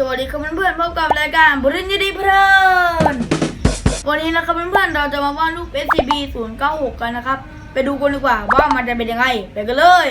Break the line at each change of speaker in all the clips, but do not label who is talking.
สวัสดีครับเพื่อนๆพบกับรายการบุรินยดีเพลินวันนี้นะครับเพื่อนๆเราจะมาวาดรูป SCB 096 กันนะครับ ไปดูกันดีกว่าว่ามันจะเป็นยังไง ไปกันเลย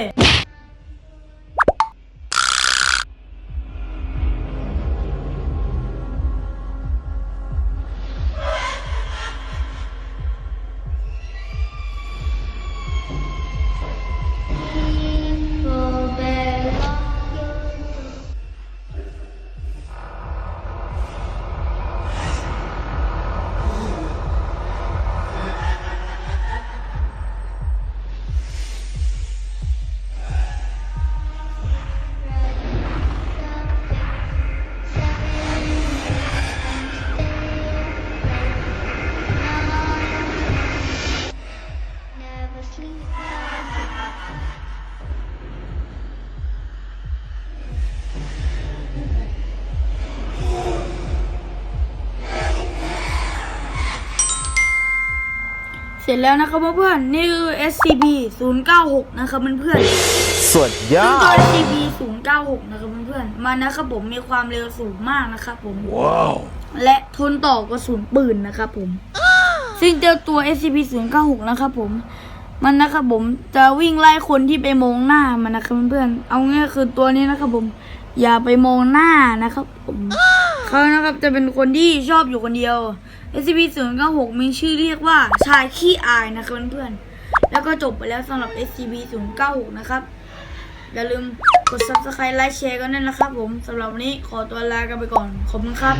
เสร็จแล้วนะครับเพื่อนๆนี่คือ SCB 096นะครับเพื่อนๆ
สุดย
ซึ่ง
อ
ตัว
ด
SCB 096นะครับเพื่อนๆมันนะครับผมมีความเร็วสูงมากนะครับผม
ว้าว
และทนต่อกระสุนปืนนะครับผม ซึ่งเจ้าตัว SCP 096 นะครับผม มันนะครับผมจะวิ่งไล่คนที่ไปมองหน้ามันนะครับเพื่อนๆเอาง่ายๆคือตัวนี้นะครับผม อย่าไปมองหน้านะครับผมเขานะครับจะเป็นคนที่ชอบอยู่คนเดียว SCP 096 มีชื่อเรียกว่าชายขี้อายนะครับเพื่อนๆแล้วก็จบไปแล้วสำหรับ SCP 096 นะครับอย่าลืมกด subscribe ไลค์แชร์กันด้วยนะครับผมสำหรับวันนี้ขอตัวลากันไปก่อน ขอบคุณครับ